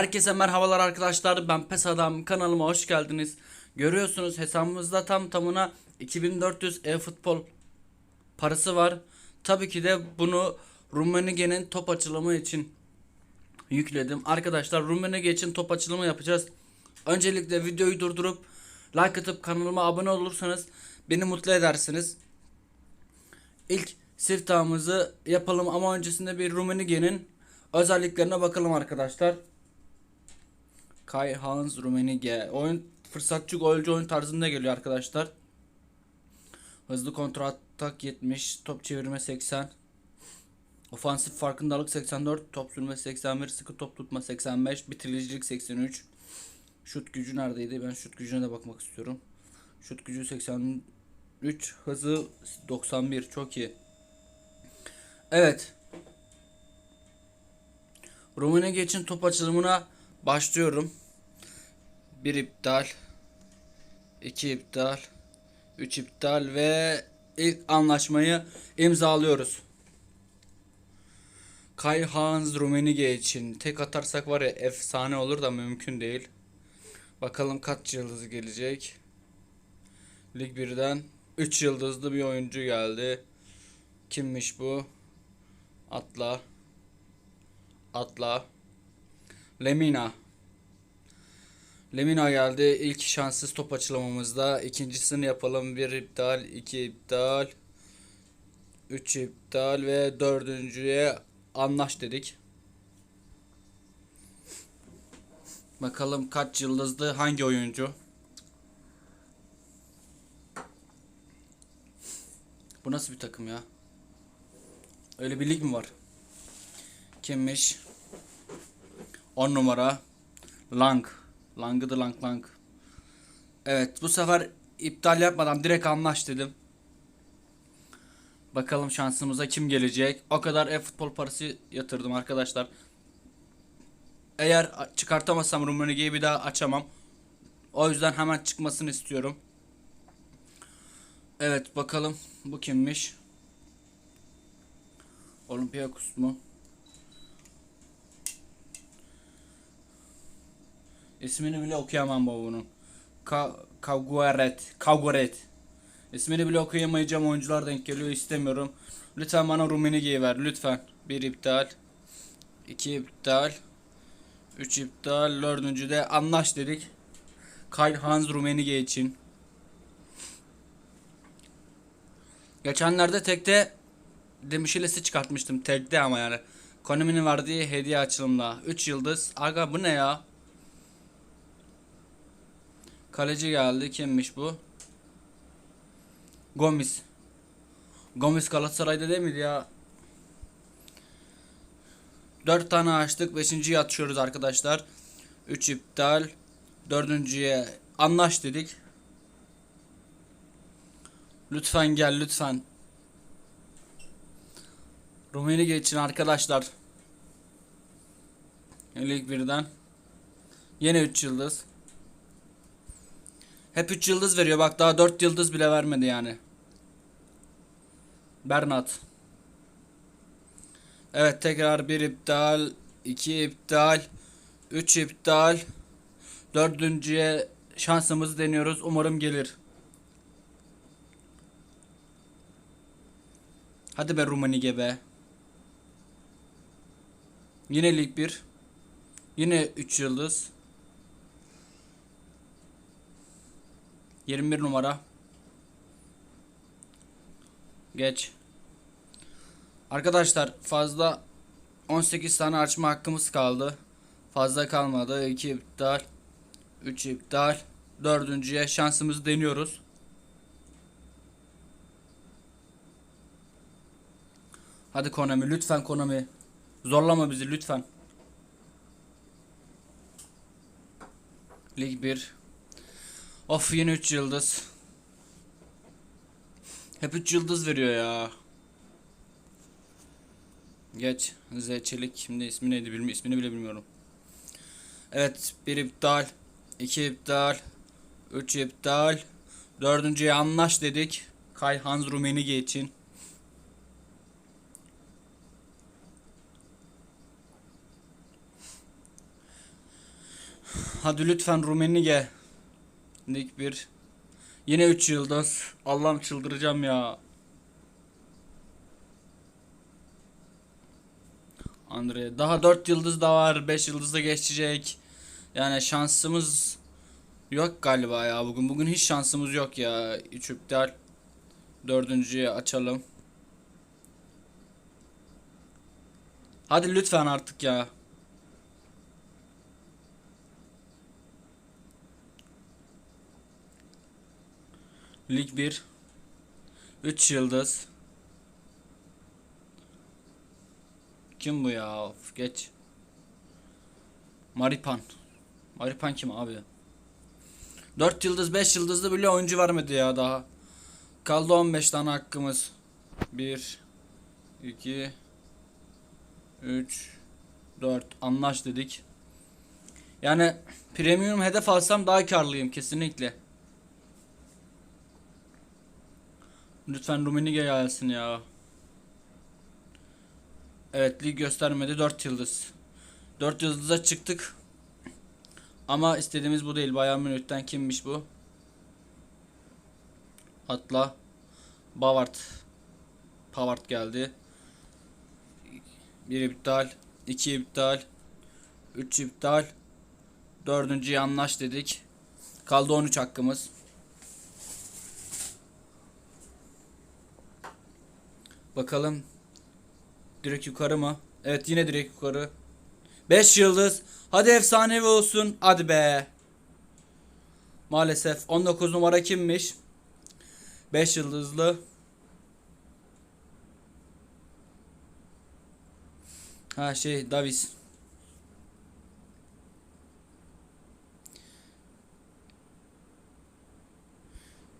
Herkese merhabalar arkadaşlar. Ben Pes Adam kanalıma hoş geldiniz. Görüyorsunuz hesabımızda tam tamına 2400 e-futbol parası var. Tabii ki de bunu Rummenigge'nin top açılımı için yükledim. Arkadaşlar Rummenigge için top açılımı yapacağız. Öncelikle videoyu durdurup like atıp kanalıma abone olursanız beni mutlu edersiniz. İlk siftahımızı yapalım ama öncesinde bir Rummenigge'nin özelliklerine bakalım arkadaşlar. Kai Hans Rummenigge oyun fırsatçı golcü oyun tarzında geliyor arkadaşlar. Hızlı kontra atak 70, top çevirme 80. Ofansif farkındalık 84, top sürme 81, sıkı top tutma 85, bitiricilik 83. Şut gücü neredeydi? Ben şut gücüne de bakmak istiyorum. Şut gücü 83, hızı 91 çok iyi. Evet. Rummenigge için top açılımına başlıyorum. Bir iptal. iki iptal. Üç iptal ve ilk anlaşmayı imzalıyoruz. Kai Hans Rummenigge için tek atarsak var ya efsane olur da mümkün değil. Bakalım kaç yıldız gelecek. Lig 1'den 3 yıldızlı bir oyuncu geldi. Kimmiş bu? Atla. Atla. Lemina. Lemina geldi. İlk şanssız top açılamamızda. İkincisini yapalım. Bir iptal, iki iptal, üç iptal ve dördüncüye anlaş dedik. Bakalım kaç yıldızlı hangi oyuncu? Bu nasıl bir takım ya? Öyle bir lig mi var? Kimmiş? 10 numara. Lang. Lang'ı da lang lang. Evet bu sefer iptal yapmadan direkt anlaş dedim. Bakalım şansımıza kim gelecek. O kadar e-futbol parası yatırdım arkadaşlar. Eğer çıkartamazsam Rumenigge'yi bir daha açamam. O yüzden hemen çıkmasını istiyorum. Evet bakalım bu kimmiş? Olympiakos mu? İsmini bile okuyamam bu bunun. Ka Kavguaret. Kavguaret. İsmini bile okuyamayacağım oyuncular denk geliyor istemiyorum. Lütfen bana Rummenigge'yi ver lütfen. Bir iptal. iki iptal. Üç iptal. Dördüncü de anlaş dedik. Kai Hans Rummenigge için. Geçenlerde tekte demişilesi çıkartmıştım. Tekte ama yani. Konami'nin verdiği hediye açılımla. 3 yıldız. Aga bu ne ya? Kaleci geldi. Kimmiş bu? Gomis. Gomis Galatasaray'da değil miydi ya? 4 tane açtık. 5.yi atışıyoruz arkadaşlar. 3 iptal. 4.ye anlaş dedik. Lütfen gel lütfen. Rummenigge için arkadaşlar. Lig birden. Yine 3 yıldız. Hep 3 yıldız veriyor. Bak daha 4 yıldız bile vermedi yani. Bernat. Evet tekrar bir iptal. 2 iptal. 3 iptal. Dördüncüye şansımızı deniyoruz. Umarım gelir. Hadi be Rummenigge be. Yine lig 1. Yine 3 yıldız. 21 numara. Geç. Arkadaşlar fazla 18 tane açma hakkımız kaldı. Fazla kalmadı. 2 iptal. 3 iptal. Dördüncüye şansımızı deniyoruz. Hadi Konami lütfen Konami. Zorlama bizi lütfen. Lig 1. Of yine 3 yıldız. Hep 3 yıldız veriyor ya. Geç. Z Çelik. Şimdi ismi neydi bilmiyorum. ismini bile bilmiyorum. Evet. Bir iptal. iki iptal. Üç iptal. Dördüncüye anlaş dedik. Kay Hans Rummenigge için. Hadi lütfen Rumenige. Lig 1. Yine 3 yıldız. Allah'ım çıldıracağım ya. Andre. Daha 4 yıldız da var. 5 yıldız da geçecek. Yani şansımız yok galiba ya bugün. Bugün hiç şansımız yok ya. 3 iptal. Dördüncüyü açalım. Hadi lütfen artık ya. Lig 1 3 yıldız Kim bu ya? Of, geç. Maripan. Maripan kim abi? 4 yıldız 5 yıldızlı bile oyuncu vermedi ya daha. Kaldı 15 tane hakkımız. 1 2 3 4 anlaş dedik. Yani premium hedef alsam daha karlıyım kesinlikle. Lütfen Rumenige gelsin ya. Evet lig göstermedi 4 yıldız. 4 yıldıza çıktık. Ama istediğimiz bu değil. Bayern Münih'ten kimmiş bu? Atla. Bavard. Pavard geldi. 1 iptal. 2 iptal. 3 iptal. Dördüncüyü anlaş dedik. Kaldı 13 hakkımız. Bakalım. Direkt yukarı mı? Evet yine direkt yukarı. 5 yıldız. Hadi efsanevi olsun. Hadi be. Maalesef 19 numara kimmiş? 5 yıldızlı. Ha şey Davis.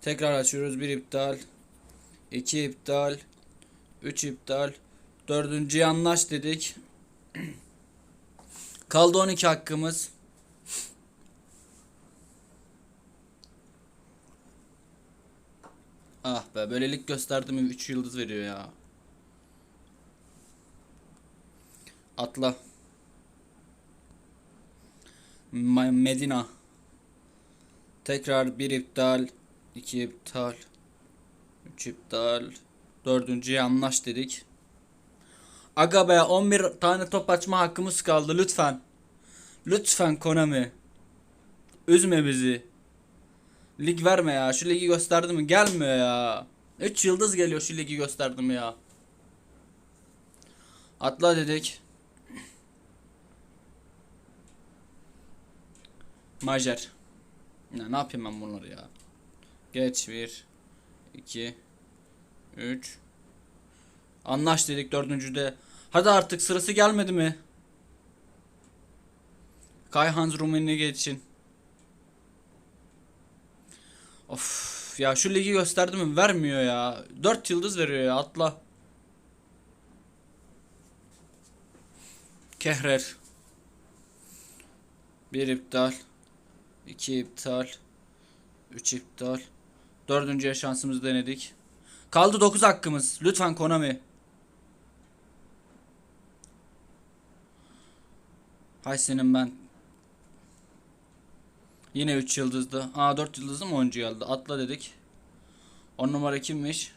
Tekrar açıyoruz. Bir iptal. 2 iptal. 3 iptal. Dördüncüye anlaş dedik. Kaldı 12 hakkımız. Ah be böylelik gösterdim 3 yıldız veriyor ya. Atla. Medina. Tekrar bir iptal. iki iptal. Üç iptal. Dördüncüye anlaş dedik. Aga be 11 tane top açma hakkımız kaldı lütfen. Lütfen Konami. Üzme bizi. Lig verme ya. Şu ligi gösterdi mi? Gelmiyor ya. 3 yıldız geliyor şu ligi gösterdi mi ya. Atla dedik. Majer. Ya ne yapayım ben bunları ya. Geç 1 2 3 Anlaş dedik dördüncüde. Hadi artık sırası gelmedi mi? Kayhan Rumeni geçin. Of ya şu ligi gösterdi mi? Vermiyor ya. 4 yıldız veriyor ya atla. Kehrer. Bir iptal. iki iptal. Üç iptal. Dördüncüye şansımızı denedik. Kaldı 9 hakkımız. Lütfen Konami. Hay senin ben. Yine 3 yıldızdı. Aa 4 yıldızlı mı oyuncu geldi? Atla dedik. 10 numara kimmiş?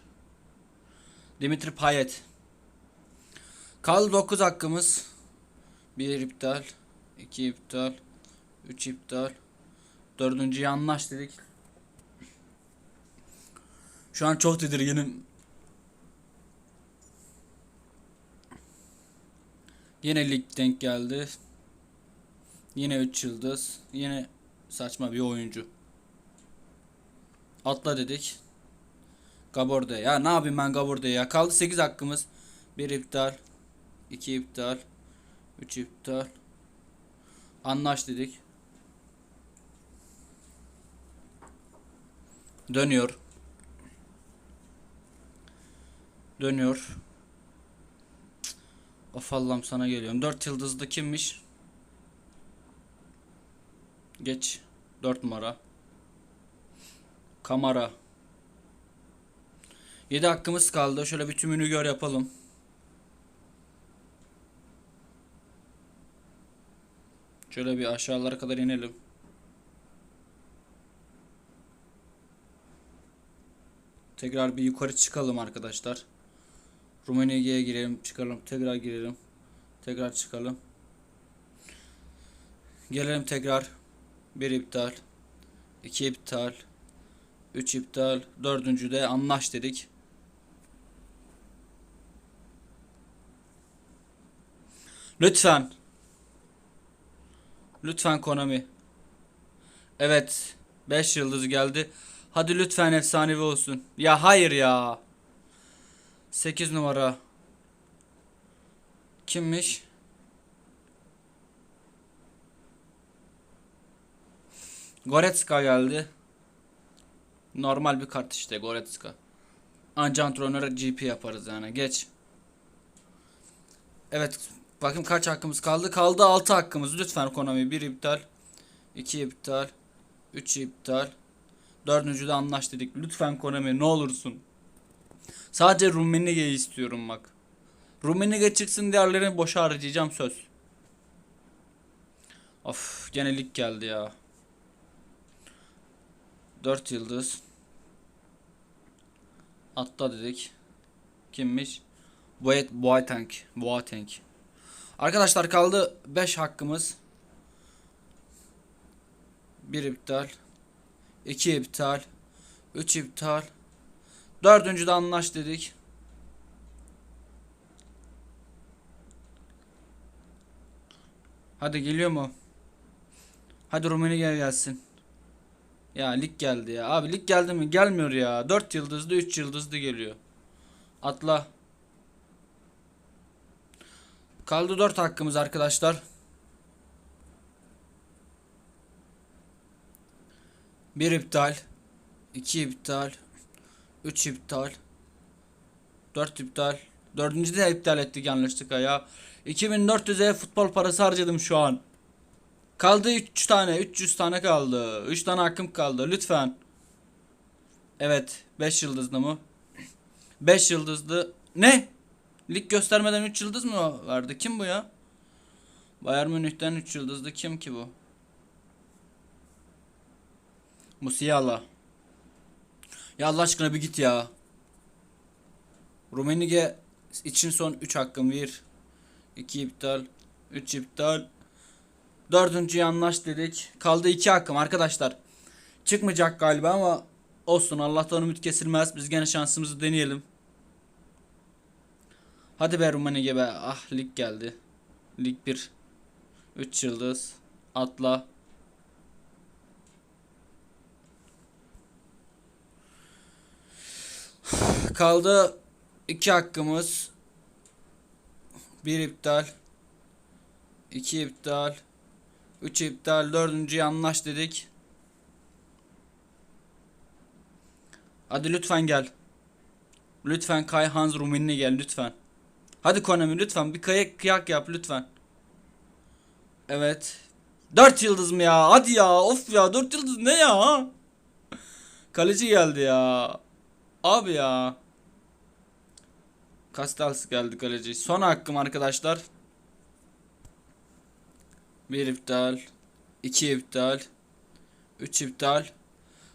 Dimitri Payet. Kaldı 9 hakkımız. 1 iptal. 2 iptal. 3 iptal. Dördüncüye anlaş dedik. Şu an çok tedirginim. Yine lig denk geldi. Yine 3 yıldız. Yine saçma bir oyuncu. Atla dedik. Gaborde. Ya ne yapayım ben Gaborde ya. Kaldı 8 hakkımız. 1 iptal. 2 iptal. 3 iptal. Anlaş dedik. Dönüyor. Dönüyor. Of Allah'ım sana geliyorum. 4 yıldızlı kimmiş? Geç. 4 numara. Kamera. 7 hakkımız kaldı. Şöyle bir tümünü gör yapalım. Şöyle bir aşağılara kadar inelim. Tekrar bir yukarı çıkalım arkadaşlar. Rumeniye'ye girelim, çıkalım, tekrar girelim. Tekrar çıkalım. Gelelim tekrar. Bir iptal. iki iptal. Üç iptal. Dördüncü de anlaş dedik. Lütfen. Lütfen Konami. Evet. 5 yıldız geldi. Hadi lütfen efsanevi olsun. Ya hayır ya. 8 numara. Kimmiş? Goretzka geldi. Normal bir kart işte Goretzka. Anca antrenöre GP yaparız yani. Geç. Evet. Bakın kaç hakkımız kaldı? Kaldı 6 hakkımız. Lütfen Konami 1 iptal. 2 iptal. 3 iptal. Dördüncü de anlaş dedik. Lütfen Konami ne olursun. Sadece Rummenigge'yi istiyorum bak. Rummenigge çıksın diğerlerini boşa harcayacağım söz. Of gene lig geldi ya. 4 yıldız. Atla dedik. Kimmiş? Boat Boateng. Boateng. Arkadaşlar kaldı 5 hakkımız. 1 iptal. 2 iptal. 3 iptal. Dördüncü de anlaş dedik. Hadi geliyor mu? Hadi gel gelsin. Ya lig geldi ya. Abi lig geldi mi? Gelmiyor ya. 4 yıldızlı 3 yıldızlı geliyor. Atla. Kaldı 4 hakkımız arkadaşlar. Bir iptal. 2 iptal. 3 iptal. 4 iptal. Dördüncü de iptal ettik yanlışlıkla ya. 2400'e futbol parası harcadım şu an. Kaldı 3 tane. 300 tane kaldı. 3 tane hakkım kaldı. Lütfen. Evet. 5 yıldızlı mı? 5 yıldızlı. Ne? Lig göstermeden 3 yıldız mı verdi? Kim bu ya? Bayern Münih'ten 3 yıldızlı kim ki bu? Musiala. Ya Allah aşkına bir git ya. Rumenige için son 3 hakkım. 1 2 iptal 3 iptal Dördüncüye anlaş dedik. Kaldı 2 hakkım arkadaşlar. Çıkmayacak galiba ama olsun Allah'tan ümit kesilmez. Biz gene şansımızı deneyelim. Hadi be Rumenige be. Ah lig geldi. Lig 1. 3 yıldız. Atla. Kaldı iki hakkımız. Bir iptal. iki iptal. Üç iptal. Dördüncüye anlaş dedik. Hadi lütfen gel. Lütfen Kay Hans Rummenigge gel lütfen. Hadi Konami lütfen bir kayak kıyak yap lütfen. Evet. Dört yıldız mı ya? Hadi ya. Of ya. Dört yıldız ne ya? Kaleci geldi ya. Abi ya. Castells geldi kaleci. Son hakkım arkadaşlar. Bir iptal. iki iptal. Üç iptal.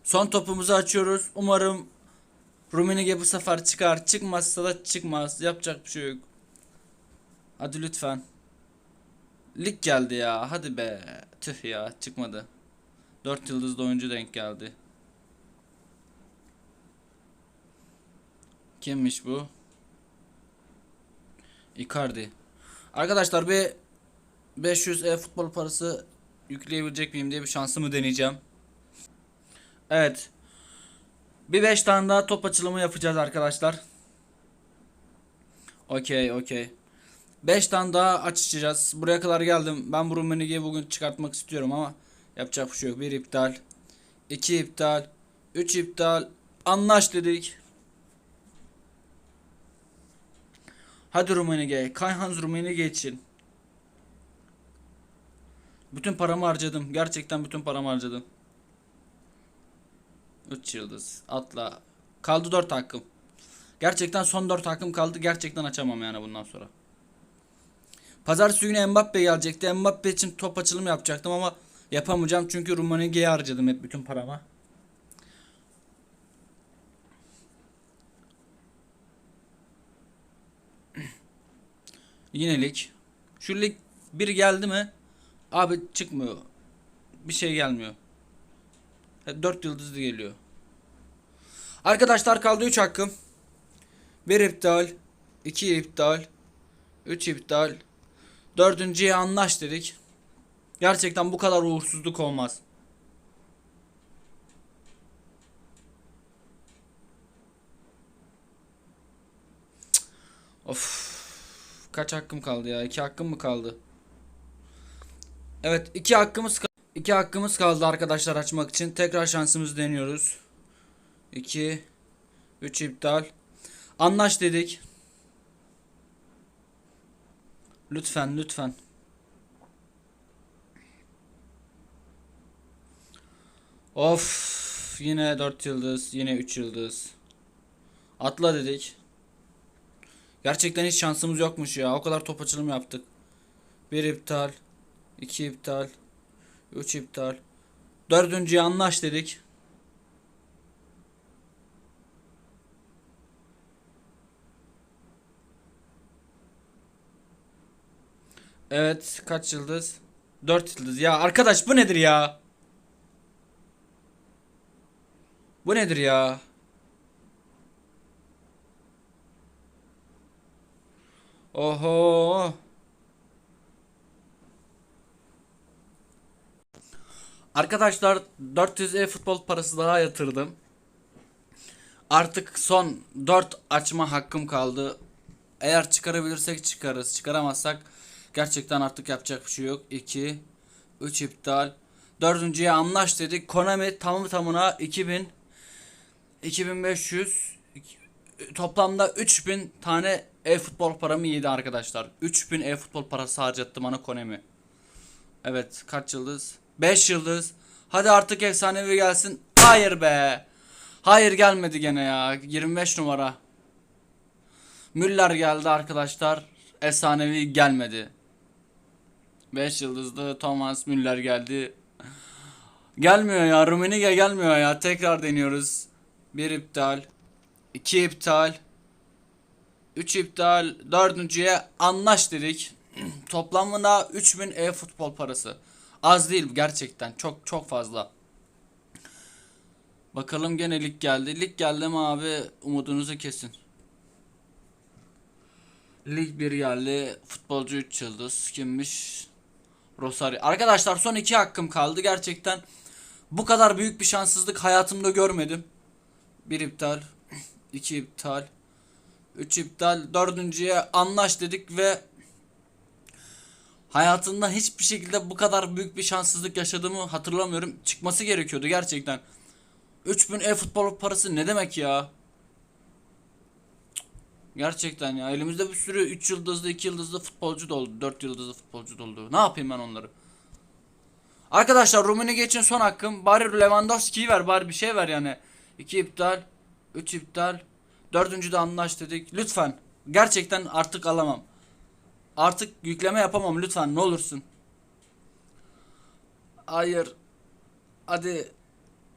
Son topumuzu açıyoruz. Umarım Rummenigge bu sefer çıkar. Çıkmazsa da çıkmaz. Yapacak bir şey yok. Hadi lütfen. Lig geldi ya. Hadi be. Tüh ya. Çıkmadı. 4 yıldızlı oyuncu denk geldi. Kimmiş bu? Icardi. Arkadaşlar bir 500 e futbol parası yükleyebilecek miyim diye bir şansımı deneyeceğim. Evet. Bir 5 tane daha top açılımı yapacağız arkadaşlar. Okey okey. 5 tane daha açacağız. Buraya kadar geldim. Ben bu Rummenigge'yi bugün çıkartmak istiyorum ama yapacak bir şey yok. Bir iptal. 2 iptal. 3 iptal. Anlaş dedik. Hadi Rummenigge. Kayhan Rummenigge için. Bütün paramı harcadım. Gerçekten bütün paramı harcadım. 3 yıldız. Atla. Kaldı 4 hakkım. Gerçekten son 4 hakkım kaldı. Gerçekten açamam yani bundan sonra. Pazartesi günü Mbappe gelecekti. Mbappe için top açılımı yapacaktım ama yapamayacağım çünkü Rumenigge'ye harcadım hep bütün paramı. Yine lig. Şu lig bir geldi mi? Abi çıkmıyor. Bir şey gelmiyor. 4 yıldızlı geliyor. Arkadaşlar kaldı 3 hakkım. 1 iptal. 2 iptal. 3 iptal. Dördüncüye anlaş dedik. Gerçekten bu kadar uğursuzluk olmaz. Of. Kaç hakkım kaldı ya? 2 hakkım mı kaldı? Evet, iki hakkımız ka- iki hakkımız kaldı arkadaşlar açmak için. Tekrar şansımızı deniyoruz. 2 3 iptal. Anlaş dedik. Lütfen, lütfen. Of, yine 4 yıldız, yine 3 yıldız. Atla dedik. Gerçekten hiç şansımız yokmuş ya. O kadar top açılım yaptık. Bir iptal. 2 iptal. 3 iptal. Dördüncüye anlaş dedik. Evet kaç yıldız? 4 yıldız. Ya arkadaş bu nedir ya? Bu nedir ya? Oho. Arkadaşlar 400 e futbol parası daha yatırdım. Artık son 4 açma hakkım kaldı. Eğer çıkarabilirsek çıkarız. Çıkaramazsak gerçekten artık yapacak bir şey yok. 2 3 iptal. Dördüncüye anlaş dedik. Konami tamı tamına 2000 2500 iki- toplamda 3000 tane e-futbol paramı yedi arkadaşlar. 3000 e-futbol parası harcattı bana Konami. Evet kaç yıldız? 5 yıldız. Hadi artık efsanevi gelsin. Hayır be. Hayır gelmedi gene ya. 25 numara. Müller geldi arkadaşlar. Efsanevi gelmedi. 5 yıldızlı Thomas Müller geldi. Gelmiyor ya. Rummenigge gelmiyor ya. Tekrar deniyoruz. 1 iptal. 2 iptal. 3 iptal. Dördüncüye anlaş dedik. Toplamında 3000 e-futbol parası. Az değil gerçekten. Çok çok fazla. Bakalım gene lig geldi. Lig geldi mi abi umudunuzu kesin. Lig 1 geldi. Futbolcu 3 yıldız. Kimmiş? Rosario. Arkadaşlar son 2 hakkım kaldı. Gerçekten bu kadar büyük bir şanssızlık hayatımda görmedim. 1 iptal. 2 iptal. 3 iptal. Dördüncüye anlaş dedik ve hayatımda hiçbir şekilde bu kadar büyük bir şanssızlık yaşadığımı hatırlamıyorum. Çıkması gerekiyordu gerçekten. 3000 e-futbol parası ne demek ya? Gerçekten ya elimizde bir sürü 3 yıldızlı 2 yıldızlı futbolcu doldu. 4 yıldızlı futbolcu doldu. Ne yapayım ben onları? Arkadaşlar Rummenigge için son hakkım. Bari Lewandowski'yi ver bari bir şey ver yani. 2 iptal. 3 iptal. Dördüncü de anlaş dedik. Lütfen. Gerçekten artık alamam. Artık yükleme yapamam lütfen ne olursun. Hayır. Hadi.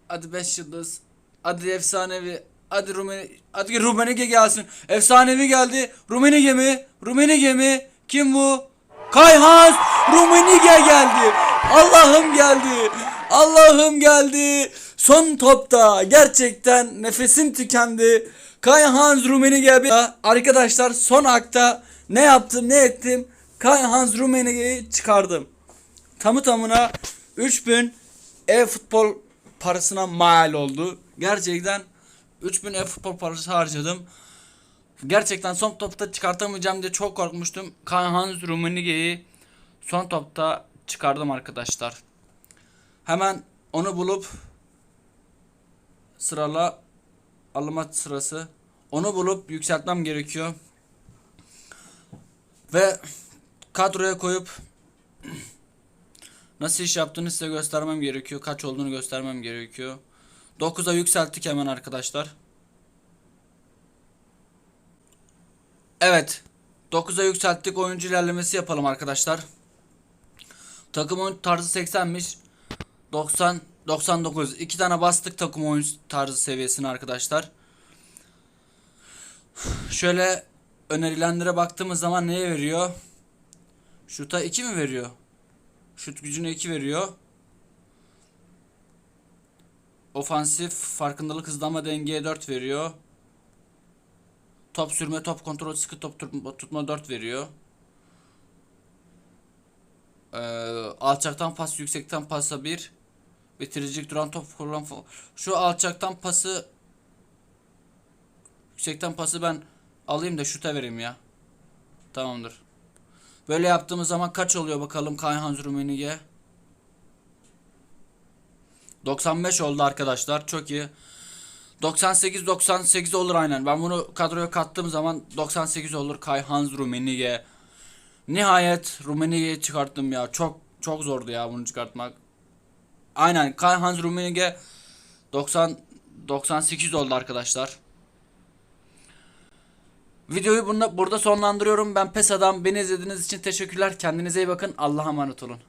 Hadi 5 yıldız. Hadi efsanevi. Hadi Rumeni Hadi Rumenige gelsin. Efsanevi geldi. Rumenige mi? Rumenige mi? Kim bu? Kayhan Rumenige geldi. Allah'ım geldi. Allah'ım geldi. Son topta gerçekten nefesim tükendi. Kayhan Rumenige arkadaşlar son akta ne yaptım ne ettim? Kayhan Rumenige'yi çıkardım. Tamı tamına 3000 e-futbol parasına mal oldu. Gerçekten 3000 e-futbol parası harcadım. Gerçekten son topta çıkartamayacağım diye çok korkmuştum. Kayhan Rumenige'yi son topta çıkardım arkadaşlar. Hemen onu bulup sırala alma sırası. Onu bulup yükseltmem gerekiyor. Ve kadroya koyup nasıl iş yaptığını size göstermem gerekiyor. Kaç olduğunu göstermem gerekiyor. 9'a yükselttik hemen arkadaşlar. Evet. 9'a yükselttik. Oyuncu ilerlemesi yapalım arkadaşlar. Takımın tarzı 80'miş. 90 99. İki tane bastık takım oyun tarzı seviyesini arkadaşlar. Şöyle önerilenlere baktığımız zaman neye veriyor? Şuta 2 mi veriyor? Şut gücüne 2 veriyor. Ofansif farkındalık hızlanma dengeye 4 veriyor. Top sürme, top kontrol, sıkı top tutma, tutma 4 veriyor. Ee, alçaktan pas, yüksekten pasa 1. Bitiricilik duran top kurulan Şu alçaktan pası yüksekten pası ben alayım da şuta vereyim ya. Tamamdır. Böyle yaptığımız zaman kaç oluyor bakalım Kayhan Rummenigge? 95 oldu arkadaşlar. Çok iyi. 98 98 olur aynen. Ben bunu kadroya kattığım zaman 98 olur Kayhan Rummenigge. Nihayet Rummenigge'yi çıkarttım ya. Çok çok zordu ya bunu çıkartmak. Aynen Kayhan Rummenigge 90 98 oldu arkadaşlar. Videoyu bunda, burada sonlandırıyorum. Ben Pes Adam. Beni izlediğiniz için teşekkürler. Kendinize iyi bakın. Allah'a emanet olun.